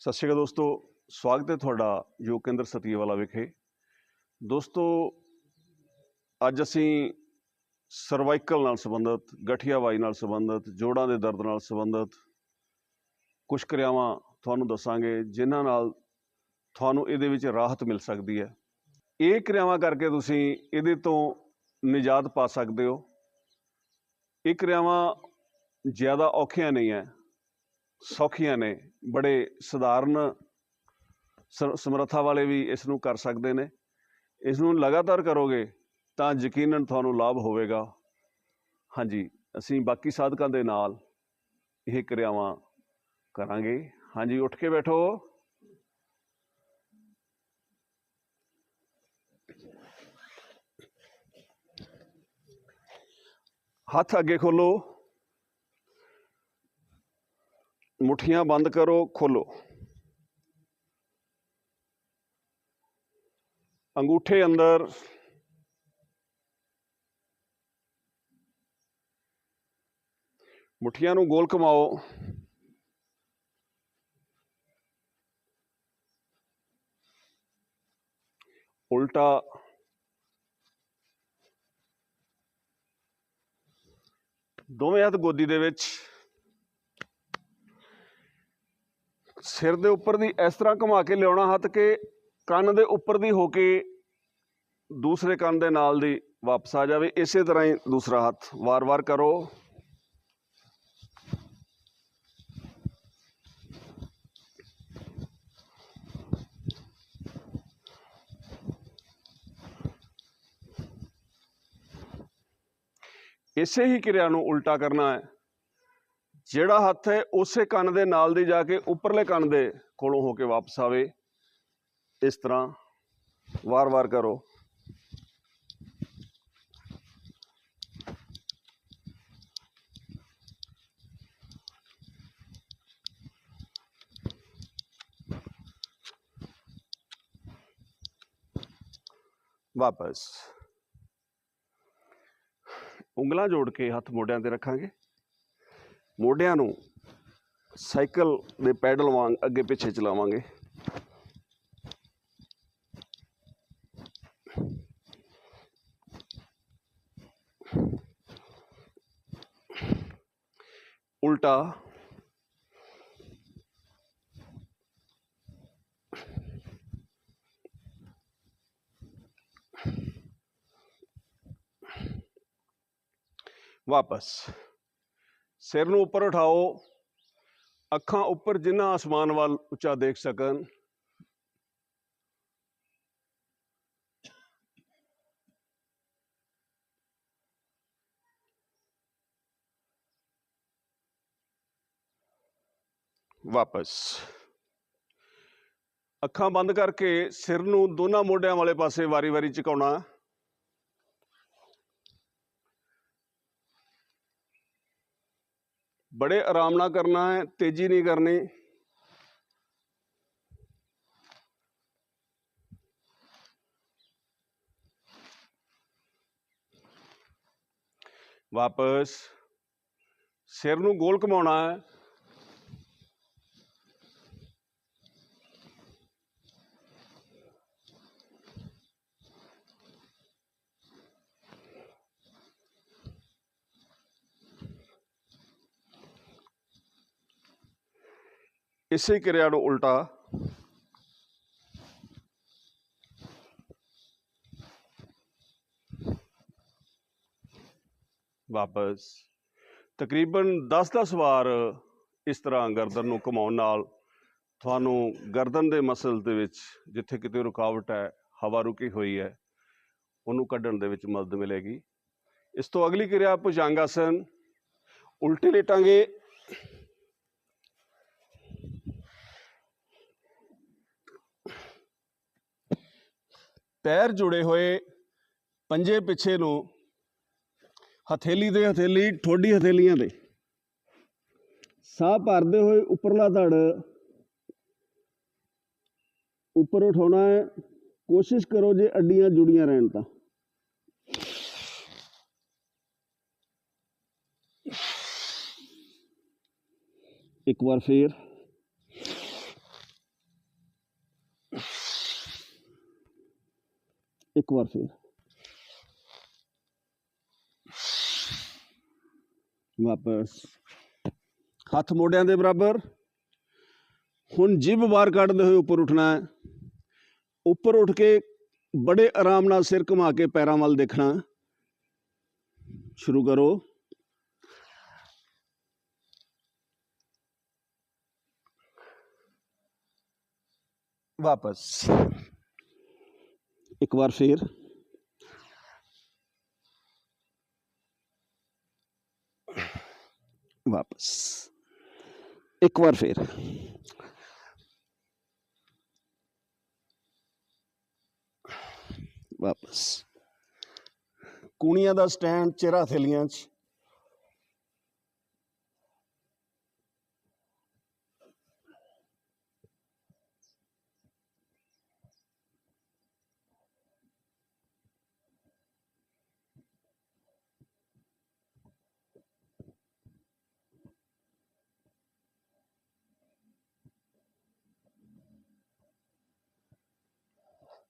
ਸਤਿ ਸ਼੍ਰੀ ਅਕਾਲ ਦੋਸਤੋ, ਸਵਾਗਤ ਹੈ ਤੁਹਾਡਾ ਯੋਗ ਕੇਂਦਰ ਸਤੀਵਾਲਾ ਵਿਖੇ। ਦੋਸਤੋ, ਅੱਜ ਅਸੀਂ ਸਰਵਾਈਕਲ ਨਾਲ ਸੰਬੰਧਿਤ ਗਠੀਆਵਾਈ ਨਾਲ ਸੰਬੰਧਿਤ, ਜੋੜਾਂ ਦੇ ਦਰਦ ਨਾਲ ਸੰਬੰਧਿਤ ਕੁਝ ਕਿਰਿਆਵਾਂ ਤੁਹਾਨੂੰ ਦੱਸਾਂਗੇ, ਜਿਨ੍ਹਾਂ ਨਾਲ ਤੁਹਾਨੂੰ ਇਹਦੇ ਵਿੱਚ ਰਾਹਤ ਮਿਲ ਸਕਦੀ ਹੈ। ਇਹ ਕਿਰਿਆਵਾਂ ਕਰਕੇ ਤੁਸੀਂ ਇਹਦੇ ਤੋਂ ਨਿਜਾਤ ਪਾ ਸਕਦੇ ਹੋ। ਇਹ ਕਿਰਿਆਵਾਂ ਜ਼ਿਆਦਾ ਔਖੀਆਂ ਨਹੀਂ ਹੈ। ਸੌਖੀਆਂ ਨੇ, ਬੜੇ ਸਧਾਰਨ ਸ- ਸਮਰੱਥਾ ਵਾਲੇ ਵੀ ਇਸ ਨੂੰ ਕਰ ਸਕਦੇ ਨੇ। ਇਸ ਨੂੰ ਲਗਾਤਾਰ ਕਰੋਗੇ ਤਾਂ ਯਕੀਨਨ ਤੁਹਾਨੂੰ ਲਾਭ ਹੋਵੇਗਾ। ਹਾਂਜੀ, ਅਸੀਂ ਬਾਕੀ ਸਾਧਕਾਂ ਦੇ ਨਾਲ ਇਹ ਕਿਰਿਆਵਾਂ ਕਰਾਂਗੇ। ਹਾਂਜੀ, ਉੱਠ ਕੇ ਬੈਠੋ। ਹੱਥ ਅੱਗੇ ਖੋਲੋ। ਮੁਠੀਆਂ ਬੰਦ ਕਰੋ ਖੋਲੋ ਅੰਗੂਠੇ ਅੰਦਰ ਮੁਠੀਆਂ ਨੂੰ ਗੋਲ ਘੁਮਾਓ। ਉਲਟਾ ਦੋਵੇਂ ਹੱਥ ਗੋਦੀ ਦੇ ਵਿੱਚ ਸਿਰ ਦੇ ਉੱਪਰ ਦੀ ਇਸ ਤਰ੍ਹਾਂ ਘੁਮਾ ਕੇ ਲਿਆਉਣਾ ਹੱਥ ਕਿ ਕੰਨ ਦੇ ਉੱਪਰ ਦੀ ਹੋ ਕੇ ਦੂਸਰੇ ਕੰਨ ਦੇ ਨਾਲ ਦੀ ਵਾਪਸ ਆ ਜਾਵੇ। ਇਸੇ ਤਰ੍ਹਾਂ ਹੀ ਦੂਸਰਾ ਹੱਥ ਵਾਰ-ਵਾਰ ਕਰੋ। ਇਸੇ ਹੀ ਕਿਰਿਆ ਨੂੰ ਉਲਟਾ ਕਰਨਾ ਹੈ। ਜਿਹੜਾ ਹੱਥ ਹੈ ਉਸੇ ਕੰਨ ਦੇ ਨਾਲ ਦੀ ਜਾ ਕੇ ਉੱਪਰਲੇ ਕੰਨ ਦੇ ਕੋਲੋਂ ਹੋ ਕੇ ਵਾਪਸ ਆਵੇ। ਇਸ ਤਰ੍ਹਾਂ ਵਾਰ-ਵਾਰ ਕਰੋ। ਵਾਪਸ। ਉਂਗਲਾਂ ਜੋੜ ਕੇ ਹੱਥ ਮੋਢਿਆਂ ਤੇ ਰੱਖਾਂਗੇ। ਮੋਢਿਆਂ ਨੂੰ ਸਾਈਕਲ ਦੇ ਪੈਡਲ ਵਾਂਗ ਅੱਗੇ ਪਿੱਛੇ ਚਲਾਵਾਂਗੇ। ਉਲਟਾ ਵਾਪਸ। ਸਿਰ ਨੂੰ ਉੱਪਰ ਉਠਾਓ, ਅੱਖਾਂ ਉੱਪਰ ਜਿੰਨਾ ਆਸਮਾਨ ਵੱਲ ਉੱਚਾ ਦੇਖ ਸਕਣ। ਵਾਪਸ। ਅੱਖਾਂ ਬੰਦ ਕਰਕੇ ਸਿਰ ਨੂੰ ਦੋਨਾਂ ਮੋਢਿਆਂ ਵਾਲੇ ਪਾਸੇ ਵਾਰੀ-ਵਾਰੀ ਝੁਕਾਉਣਾ। ਬੜੇ ਆਰਾਮ ਨਾਲ ਕਰਨਾ ਹੈ ਤੇਜ਼ੀ ਨਹੀਂ ਕਰਨੀ। ਵਾਪਸ ਸਿਰ ਨੂੰ ਗੋਲ ਘੁਮਾਉਣਾ ਹੈ। ਇਸੇ ਕਿਰਿਆ ਨੂੰ ਉਲਟਾ ਵਾਪਸ। ਤਕਰੀਬਨ 10-10 ਵਾਰ ਇਸ ਤਰ੍ਹਾਂ ਗਰਦਨ ਨੂੰ ਘੁਮਾਉਣ ਨਾਲ ਤੁਹਾਨੂੰ ਗਰਦਨ ਦੇ ਮਸਲ ਦੇ ਵਿੱਚ ਜਿੱਥੇ ਕਿਤੇ ਰੁਕਾਵਟ ਹੈ, ਹਵਾ ਰੁਕੀ ਹੋਈ ਹੈ, ਉਹਨੂੰ ਕੱਢਣ ਦੇ ਵਿੱਚ ਮਦਦ ਮਿਲੇਗੀ। ਇਸ ਤੋਂ ਅਗਲੀ ਕਿਰਿਆ ਭੁਜੰਗ ਆਸਨ ਉਲਟੇ ਲੇਟਾਂਗੇ। ਪੈਰ ਜੁੜੇ ਹੋਏ ਪੰਜੇ ਪਿੱਛੇ ਨੂੰ ਹਥੇਲੀ ਦੇ ਹਥੇਲੀ, ਠੋਡੀ ਹਥੇਲੀਆਂ ਦੇ। ਸਾਹ ਭਰਦੇ ਹੋਏ ਉੱਪਰਲਾ ਧੜ ਉੱਪਰ ਉਠਾਉਣਾ ਹੈ। ਕੋਸ਼ਿਸ਼ ਕਰੋ ਜੇ ਅੱਡੀਆਂ ਜੁੜੀਆਂ ਰਹਿਣ ਤਾਂ। ਇੱਕ ਵਾਰ ਫੇਰ। ਇੱਕ ਵਾਰ ਫਿਰ। ਵਾਪਸ। ਹੱਥ ਮੋਢਿਆਂ ਦੇ ਬਰਾਬਰ। ਹੁਣ ਜਿਬ ਬਾਹਰ ਕੱਢਦੇ ਹੋਏ ਉੱਪਰ ਉੱਠਣਾ ਹੈ। ਉੱਪਰ ਉੱਠ ਕੇ ਬੜੇ ਆਰਾਮ ਨਾਲ ਸਿਰ ਘੁਮਾ ਕੇ ਪੈਰਾਂ ਵੱਲ ਦੇਖਣਾ। ਸ਼ੁਰੂ ਕਰੋ। ਵਾਪਸ। ਇੱਕ ਵਾਰ ਫਿਰ। ਵਾਪਸ। ਇੱਕ ਵਾਰ ਫਿਰ। ਵਾਪਸ। ਕੂਣੀਆਂ ਦਾ ਸਟੈਂਡ ਚਿਹਰਾ ਥੇਲੀਆਂ 'ਚ।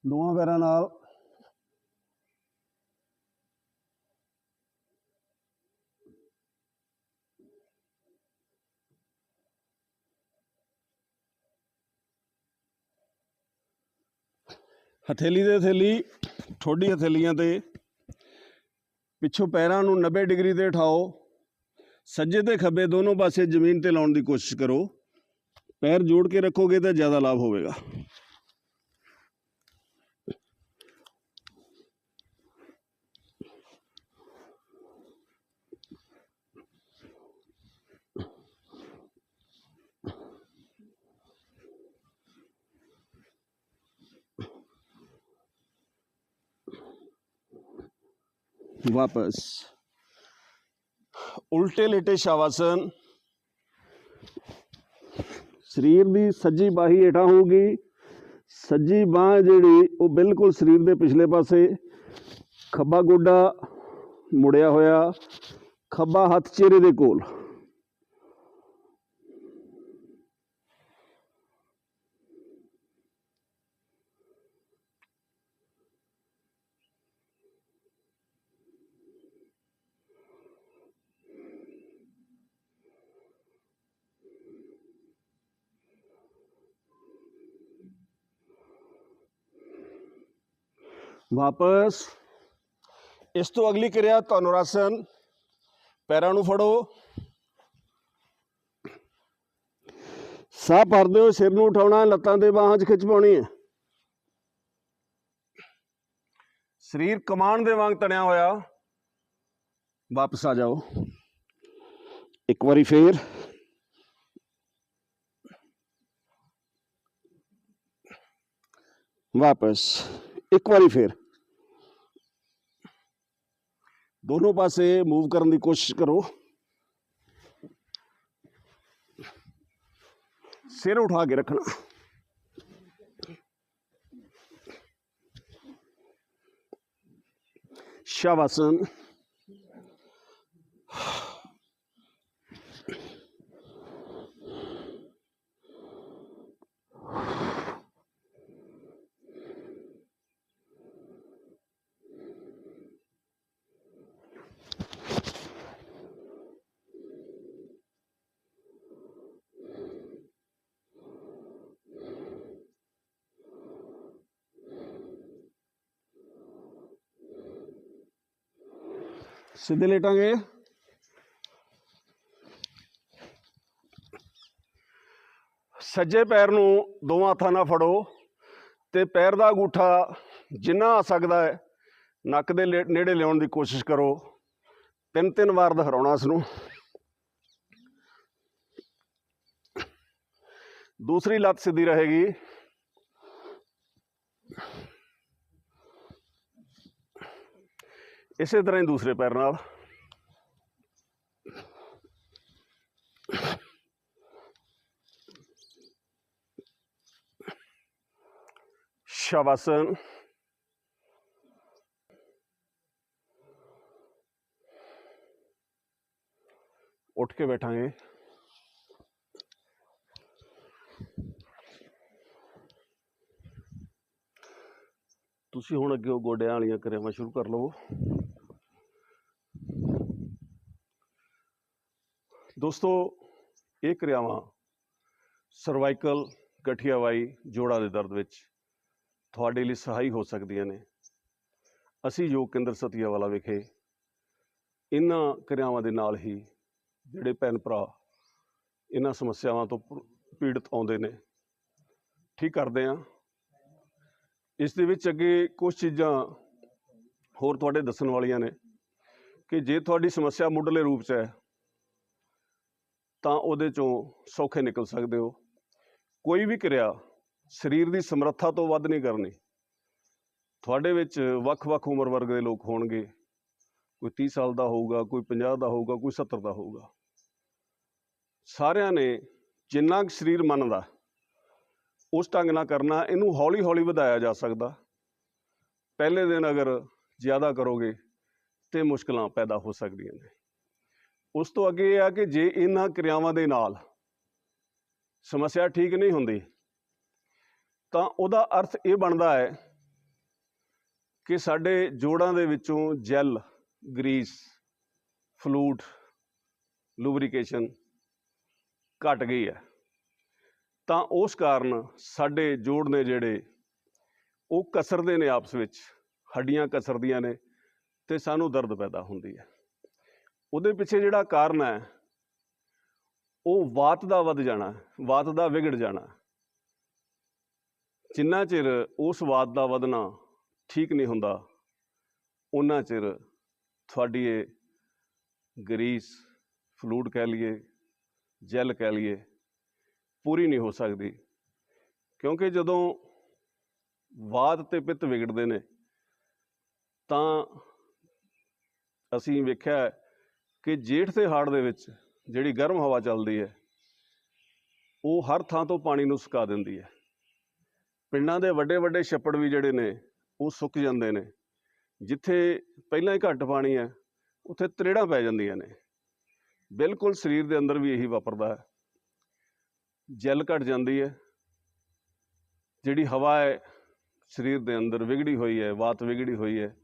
ਦੋਵਾਂ ਪੈਰਾਂ ਨਾਲ। ਹਥੇਲੀ ਦੇ ਹਥੇਲੀ ਠੋਡੀ ਹਥੇਲੀਆਂ ਤੇ। ਪਿੱਛੋਂ ਪੈਰਾਂ ਨੂੰ 90 ਡਿਗਰੀ ਤੇ ਉਠਾਓ ਸੱਜੇ ਤੇ ਖੱਬੇ ਦੋਨੋਂ ਪਾਸੇ ਜ਼ਮੀਨ ਤੇ ਲਾਉਣ ਦੀ ਕੋਸ਼ਿਸ਼ ਕਰੋ। ਪੈਰ ਜੋੜ ਕੇ ਰੱਖੋਗੇ ਤਾਂ ਜ਼ਿਆਦਾ ਲਾਭ ਹੋਵੇਗਾ। ਵਾਪਸ ਉਲਟੇ ਲੇਟੇ ਸ਼ਾਵਾਸਨ ਸਰੀਰ ਦੀ ਸੱਜੀ ਬਾਹੀ ਹੇਠਾਂ ਹੋਊਗੀ ਸੱਜੀ ਬਾਹ ਜਿਹੜੀ ਉਹ ਬਿਲਕੁਲ ਸਰੀਰ ਦੇ ਪਿਛਲੇ ਪਾਸੇ ਖੱਬਾ ਗੋਡਾ ਮੁੜਿਆ ਹੋਇਆ ਖੱਬਾ ਹੱਥ ਚਿਹਰੇ ਦੇ ਕੋਲ ਵਾਪਸ। ਇਸ ਤੋਂ ਅਗਲੀ ਕਿਰਿਆ ਧਨੁਰਾਸਨ ਪੈਰਾਂ ਨੂੰ ਫੜੋ। ਸਾਹ ਭਰਦੇ ਹੋ ਸਿਰ ਨੂੰ ਉਠਾਉਣਾ, ਲੱਤਾਂ ਦੇ ਬਾਹਾਂ 'ਚ ਖਿੱਚ ਪਾਉਣੀ ਹੈ। ਸਰੀਰ ਕਮਾਨ ਦੇ ਵਾਂਗ ਤਣਿਆ ਹੋਇਆ। ਵਾਪਸ ਆ ਜਾਓ। ਇੱਕ ਵਾਰੀ ਫੇਰ। ਵਾਪਸ। ਇੱਕ ਵਾਰੀ ਫੇਰ। ਦੋਨੋਂ ਪਾਸੇ ਮੂਵ ਕਰਨ ਦੀ ਕੋਸ਼ਿਸ਼ ਕਰੋ। ਸਿਰ ਉਠਾ ਕੇ ਰੱਖਣਾ। ਸ਼ਾਵਾਸਨ ਸਿੱਧੇ ਲੇਟਾਂਗੇ ਸੱਜੇ ਪੈਰ ਨੂੰ ਦੋਵਾਂ ਹੱਥਾਂ ਨਾਲ ਫੜੋ ਤੇ ਪੈਰ ਦਾ ਅੰਗੂਠਾ ਜਿੰਨਾ ਆ ਸਕਦਾ ਹੈ, ਨੱਕ ਦੇ ਨੇੜੇ ਲਿਆਉਣ ਦੀ ਕੋਸ਼ਿਸ਼ ਕਰੋ। ਤਿੰਨ ਤਿੰਨ ਵਾਰ ਦੁਹਰਾਉਣਾ ਇਸ ਨੂੰ। ਦੂਸਰੀ ਲੱਤ ਸਿੱਧੀ ਰਹੇਗੀ। ਇਸੇ ਤਰ੍ਹਾਂ ਹੀ ਦੂਸਰੇ ਪੈਰ ਨਾਲ ਸ਼ਵਾਸਨ ਉੱਠ ਕੇ ਬੈਠਾਂਗੇ ਤੁਸੀਂ ਹੁਣ ਅੱਗੇ ਉਹ ਗੋਡਿਆਂ ਵਾਲੀਆਂ ਕਿਰਿਆਵਾਂ ਸ਼ੁਰੂ ਕਰ ਲਵੋ। ਦੋਸਤੋ, ਇਹ ਕਿਰਿਆਵਾਂ ਸਰਵਾਈਕਲ ਗਠੀਆਵਾਈ ਜੋੜਾਂ ਦੇ ਦਰਦ ਵਿੱਚ ਤੁਹਾਡੇ ਲਈ ਸਹਾਈ ਹੋ ਸਕਦੀਆਂ ਨੇ। ਅਸੀਂ ਯੋਗ ਕੇਂਦਰ ਸਤੀਆਵਾਲਾ ਵਿਖੇ ਇਹਨਾਂ ਕਿਰਿਆਵਾਂ ਦੇ ਨਾਲ ਹੀ ਜਿਹੜੇ ਭੈਣ ਭਰਾ ਇਹਨਾਂ ਸਮੱਸਿਆਵਾਂ ਤੋਂ ਪੀੜਤ ਆਉਂਦੇ ਨੇ, ਠੀਕ ਕਰਦੇ ਆ ਇਸ ਦੇ ਵਿੱਚ ਅੱਗੇ ਕੁਝ ਚੀਜ਼ਾਂ ਹੋਰ ਤੁਹਾਡੇ ਦੱਸਣ ਵਾਲੀਆਂ ਨੇ ਕਿ ਜੇ ਤੁਹਾਡੀ ਸਮੱਸਿਆ ਮੁੱਢਲੇ ਰੂਪ 'ਚ ਹੈ, ਤਾਂ ਉਹਦੇ ਚੋਂ ਸੌਖੇ ਨਿਕਲ ਸਕਦੇ ਹੋ। ਕੋਈ ਵੀ ਕਿਰਿਆ ਸਰੀਰ ਦੀ ਸਮਰੱਥਾ ਤੋਂ ਵੱਧ ਨਹੀਂ ਕਰਨੀ। ਤੁਹਾਡੇ ਵਿੱਚ ਵੱਖ-ਵੱਖ ਉਮਰ ਵਰਗ ਦੇ ਲੋਕ ਹੋਣਗੇ। ਕੋਈ 30 ਸਾਲ ਦਾ ਹੋਊਗਾ, ਕੋਈ 50 ਦਾ ਹੋਊਗਾ, ਕੋਈ 70 ਦਾ ਹੋਊਗਾ। ਸਾਰਿਆਂ ਨੇ ਜਿੰਨਾ ਕੁ ਸਰੀਰ ਮੰਨਦਾ ਉਸ ਢੰਗ ਨਾਲ ਕਰਨਾ, ਇਹਨੂੰ ਹੌਲੀ-ਹੌਲੀ ਵਧਾਇਆ ਜਾ ਸਕਦਾ। ਪਹਿਲੇ ਦਿਨ ਅਗਰ ਜ਼ਿਆਦਾ ਕਰੋਗੇ, ਤੇ ਮੁਸ਼ਕਲਾਂ ਪੈਦਾ ਹੋ ਸਕਦੀਆਂ ਨੇ। ਉਸ ਤੋਂ ਅੱਗੇ ਇਹ ਆ ਕਿ ਜੇ ਇਹਨਾਂ ਕਿਰਿਆਵਾਂ ਦੇ ਨਾਲ ਸਮੱਸਿਆ ਠੀਕ ਨਹੀਂ ਹੁੰਦੀ, ਤਾਂ ਉਹਦਾ ਅਰਥ ਇਹ ਬਣਦਾ ਹੈ ਕਿ ਸਾਡੇ ਜੋੜਾਂ ਦੇ ਵਿੱਚੋਂ ਜੈਲ, ਗਰੀਸ, ਫਲੂਟ, ਲੂਬਰੀਕੇਸ਼ਨ ਘਟ ਗਈ ਹੈ। ਤਾਂ ਉਸ ਕਾਰਨ ਸਾਡੇ ਜੋੜ ਨੇ ਜਿਹੜੇ, ਉਹ ਕਸਰਦੇ ਨੇ ਆਪਸ ਵਿੱਚ, ਹੱਡੀਆਂ ਕਸਰਦੀਆਂ ਨੇ ਤੇ ਸਾਨੂੰ ਦਰਦ ਪੈਦਾ ਹੁੰਦੀ ਹੈ। ਉਹਦੇ ਪਿੱਛੇ ਜਿਹੜਾ ਕਾਰਨ ਹੈ, ਉਹ ਵਾਤ ਦਾ ਵੱਧ ਜਾਣਾ, ਵਾਤ ਦਾ ਵਿਗੜ ਜਾਣਾ। ਜਿੰਨਾ ਚਿਰ ਉਸ ਵਾਤ ਦਾ ਵਧਣਾ ਠੀਕ ਨਹੀਂ ਹੁੰਦਾ ਉਹਨਾਂ ਚਿਰ ਤੁਹਾਡੀ ਇਹ ਗਰੀਸ, ਫਲੂਡ ਕਹਿ ਲਈਏ, ਜੈਲ ਕਹਿ ਲਈਏ ਪੂਰੀ ਨਹੀਂ ਹੋ ਸਕਦੀ। ਕਿਉਂਕਿ ਜਦੋਂ ਵਾਤ ਤੇ ਪਿੱਤ ਵਿਗੜਦੇ ਨੇ, ਤਾਂ ਅਸੀਂ ਵੇਖਿਆ ਕਿ ਜੇਠ ਤੇ ਹਾੜ ਦੇ ਵਿੱਚ ਜਿਹੜੀ ਗਰਮ ਹਵਾ ਚੱਲਦੀ ਹੈ, ਉਹ ਹਰ ਥਾਂ ਤੋਂ ਪਾਣੀ ਨੂੰ ਸੁਕਾ ਦਿੰਦੀ ਹੈ। ਪਿੰਡਾਂ ਦੇ ਵੱਡੇ ਵੱਡੇ ਛੱਪੜ ਵੀ ਜਿਹੜੇ ਨੇ, ਉਹ ਸੁੱਕ ਜਾਂਦੇ ਨੇ। ਜਿੱਥੇ ਪਹਿਲਾਂ ਹੀ ਘੱਟ ਪਾਣੀ ਹੈ, ਉੱਥੇ ਤਰੇੜਾਂ ਪੈ ਜਾਂਦੀਆਂ ਨੇ। ਬਿਲਕੁਲ ਸਰੀਰ ਦੇ ਅੰਦਰ ਵੀ ਇਹੀ ਵਾਪਰਦਾ ਹੈ। ਜੈਲ ਘਟ ਜਾਂਦੀ ਹੈ। ਜਿਹੜੀ ਹਵਾ ਹੈ, ਸਰੀਰ ਦੇ ਅੰਦਰ ਵਿਗੜੀ ਹੋਈ ਹੈ, ਵਾਤ ਵਿਗੜੀ ਹੋਈ ਹੈ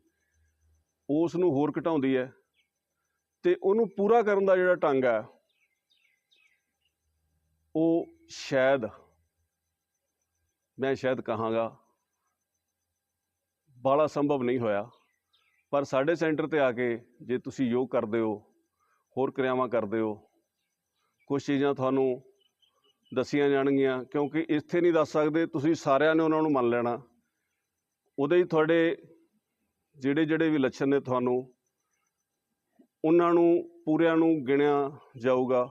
ਉਸ ਨੂੰ ਹੋਰ ਘਟਾਉਂਦੀ ਹੈ ਤੇ ਉਹਨੂੰ ਪੂਰਾ ਕਰਨ ਦਾ ਜਿਹੜਾ ਢੰਗ ਹੈ, ਉਹ ਸ਼ਾਇਦ, ਮੈਂ ਸ਼ਾਇਦ ਕਹਾਂਗਾ ਬਾਲਾ ਸੰਭਵ ਨਹੀਂ ਹੋਇਆ। ਪਰ ਸਾਡੇ ਸੈਂਟਰ ਤੇ ਆ ਕੇ ਜੇ ਤੁਸੀਂ ਯੋਗ ਕਰਦੇ ਹੋ, ਹੋਰ ਕਿਰਿਆਵਾਂ ਕਰਦੇ ਹੋ ਕੁਝ ਚੀਜ਼ਾਂ ਤੁਹਾਨੂੰ ਦੱਸੀਆਂ ਜਾਣਗੀਆਂ, ਕਿਉਂਕਿ ਇੱਥੇ ਨਹੀਂ ਦੱਸ ਸਕਦੇ, ਤੁਸੀਂ ਸਾਰਿਆਂ ਨੇ ਉਹਨਾਂ ਨੂੰ ਮੰਨ ਲੈਣਾ। ਉਹਦੇ ਹੀ ਤੁਹਾਡੇ ਜਿਹੜੇ ਜਿਹੜੇ ਵੀ ਲੱਛਣ ਨੇ ਤੁਹਾਨੂੰ, ਉਹਨਾਂ ਨੂੰ, ਪੂਰਿਆਂ ਨੂੰ ਗਿਣਿਆ ਜਾਊਗਾ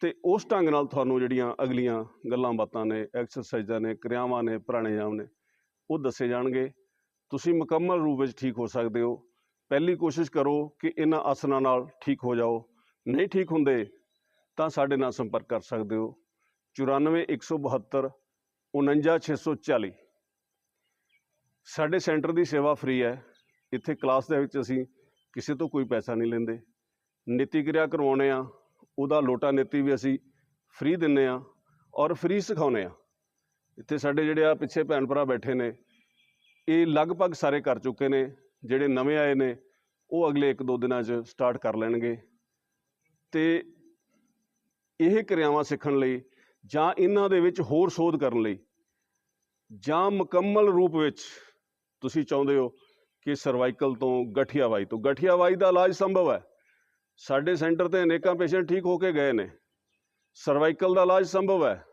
ਤੇ ਉਸ ਢੰਗ ਨਾਲ ਤੁਹਾਨੂੰ ਜਿਹੜੀਆਂ ਅਗਲੀਆਂ ਗੱਲਾਂ ਬਾਤਾਂ ਨੇ ਐਕਸਰਸਾਈਜ਼ਾਂ ਨੇ, ਕਿਰਿਆਵਾਂ ਨੇ, ਪ੍ਰਾਣਾਯਾਮ ਨੇ, ਉਹ ਦੱਸੇ ਜਾਣਗੇ। ਤੁਸੀਂ ਮੁਕੰਮਲ ਰੂਪ ਵਿੱਚ ਠੀਕ ਹੋ ਸਕਦੇ ਹੋ। ਪਹਿਲੀ ਕੋਸ਼ਿਸ਼ ਕਰੋ ਕਿ ਇਹਨਾਂ ਆਸਨਾਂ ਨਾਲ ਠੀਕ ਹੋ ਜਾਓ। ਨਹੀਂ ਠੀਕ ਹੁੰਦੇ ਤਾਂ ਸਾਡੇ ਨਾਲ ਸੰਪਰਕ ਕਰ ਸਕਦੇ ਹੋ। 94 172 49640 ਸਾਡੇ ਸੈਂਟਰ ਦੀ ਸੇਵਾ ਫ੍ਰੀ ਹੈ। ਇੱਥੇ ਕਲਾਸ ਦੇ ਵਿੱਚ ਅਸੀਂ ਕਿਸੇ ਤੋਂ ਕੋਈ ਪੈਸਾ ਨਹੀਂ ਲੈਂਦੇ। ਨੀਤੀ ਕਿਰਿਆ ਕਰਵਾਉਣੇ ਆ। ਉਹਦਾ ਲੋਟਾ ਨੀਤੀ ਵੀ ਅਸੀਂ ਫ੍ਰੀ ਦਿੰਨੇ ਆ ਔਰ ਫ੍ਰੀ ਸਿਖਾਉਨੇ ਆ। ਇੱਥੇ ਸਾਡੇ ਜਿਹੜੇ ਆ ਪਿੱਛੇ ਭੈਣ ਭਰਾ ਬੈਠੇ ਨੇ, ਇਹ ਲਗਭਗ ਸਾਰੇ ਕਰ ਚੁੱਕੇ ਨੇ। ਜਿਹੜੇ ਨਵੇਂ ਆਏ ਨੇ, ਉਹ ਅਗਲੇ ਇੱਕ ਦੋ ਦਿਨਾਂ 'ਚ ਸਟਾਰਟ ਕਰ ਲੈਣਗੇ। ਤੇ ਇਹ ਕਿਰਿਆਵਾਂ ਸਿੱਖਣ ਲਈ ਜਾਂ ਇਹਨਾਂ ਦੇ ਵਿੱਚ ਹੋਰ ਸੋਧ ਕਰਨ ਲਈ, ਜਾਂ ਮੁਕੰਮਲ ਰੂਪ ਵਿੱਚ ਤੁਸੀਂ ਚਾਹੁੰਦੇ ਹੋ ਕਿ ਸਰਵਾਈਕਲ ਤੋਂ ਗਠੀਆਵਾਈ ਤੋਂ, ਗਠੀਆਵਾਈ ਦਾ ਇਲਾਜ ਸੰਭਵ ਹੈ। ਸਾਡੇ ਸੈਂਟਰ ਤੇ ਅਨੇਕਾਂ ਪੇਸ਼ੈਂਟ ਠੀਕ ਹੋ ਕੇ ਗਏ ਨੇ। ਸਰਵਾਈਕਲ ਦਾ ਇਲਾਜ ਸੰਭਵ ਹੈ।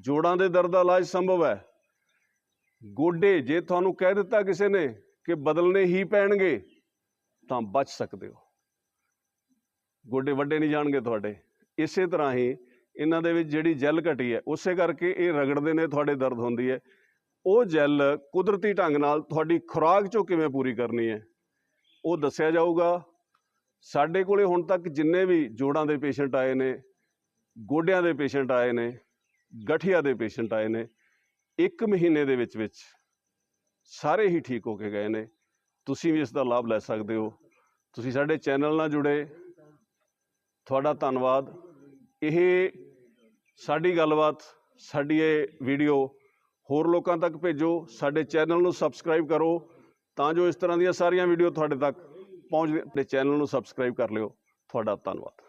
ਜੋੜਾਂ ਦੇ ਦਰਦ ਦਾ ਇਲਾਜ ਸੰਭਵ ਹੈ। ਗੋਡੇ, ਜੇ ਤੁਹਾਨੂੰ ਕਹਿ ਦਿੱਤਾ ਕਿਸੇ ਨੇ ਕਿ ਬਦਲਨੇ ਹੀ ਪੈਣਗੇ, ਤਾਂ ਬਚ ਸਕਦੇ ਹੋ। ਗੋਡੇ ਵੱਡੇ ਨਹੀਂ ਜਾਣਗੇ ਤੁਹਾਡੇ। ਇਸੇ ਤਰ੍ਹਾਂ ਹੀ ਇਹਨਾਂ ਦੇ ਵਿੱਚ ਜਿਹੜੀ ਜੈਲ ਘਟੀ ਹੈ, ਉਸੇ ਕਰਕੇ ਇਹ ਰਗੜਦੇ ਨੇ, ਤੁਹਾਡੇ ਦਰਦ ਹੁੰਦੀ ਹੈ। ਉਹ ਜੈਲ ਕੁਦਰਤੀ ਢੰਗ ਨਾਲ ਤੁਹਾਡੀ ਖੁਰਾਕ ਚੋਂ ਕਿਵੇਂ ਪੂਰੀ ਕਰਨੀ ਹੈ, ਉਹ ਦੱਸਿਆ ਜਾਊਗਾ। ਸਾਡੇ ਕੋਲੇ ਹੁਣ ਤੱਕ ਜਿੰਨੇ ਵੀ ਜੋੜਾਂ ਦੇ ਪੇਸ਼ੈਂਟ ਆਏ ਨੇ, ਗੋਡਿਆਂ ਦੇ ਪੇਸ਼ੈਂਟ ਆਏ ਨੇ, ਗਠੀਆ ਦੇ ਪੇਸ਼ੈਂਟ ਆਏ ਨੇ, ਇੱਕ ਮਹੀਨੇ ਦੇ ਵਿੱਚ ਵਿੱਚ ਸਾਰੇ ਹੀ ਠੀਕ ਹੋ ਕੇ ਗਏ ਨੇ। ਤੁਸੀਂ ਵੀ ਇਸ ਦਾ ਲਾਭ ਲੈ ਸਕਦੇ ਹੋ। ਤੁਸੀਂ ਸਾਡੇ ਚੈਨਲ ਨਾਲ ਜੁੜੇ। ਤੁਹਾਡਾ ਧੰਨਵਾਦ। ਇਹ ਸਾਡੀ ਗੱਲਬਾਤ, ਸਾਡੀ ਇਹ ਵੀਡੀਓ ਹੋਰ ਲੋਕਾਂ ਤੱਕ ਭੇਜੋ, ਸਾਡੇ ਚੈਨਲ ਨੂੰ ਸਬਸਕ੍ਰਾਈਬ ਕਰੋ, ਤਾਂ ਜੋ ਇਸ ਤਰ੍ਹਾਂ ਦੀਆਂ ਸਾਰੀਆਂ ਵੀਡੀਓ ਤੁਹਾਡੇ ਤੱਕ ਪਹੁੰਚਦੇ ਤੇ ਚੈਨਲ ਨੂੰ ਸਬਸਕ੍ਰਾਈਬ ਕਰ ਲਿਓ। ਤੁਹਾਡਾ ਧੰਨਵਾਦ।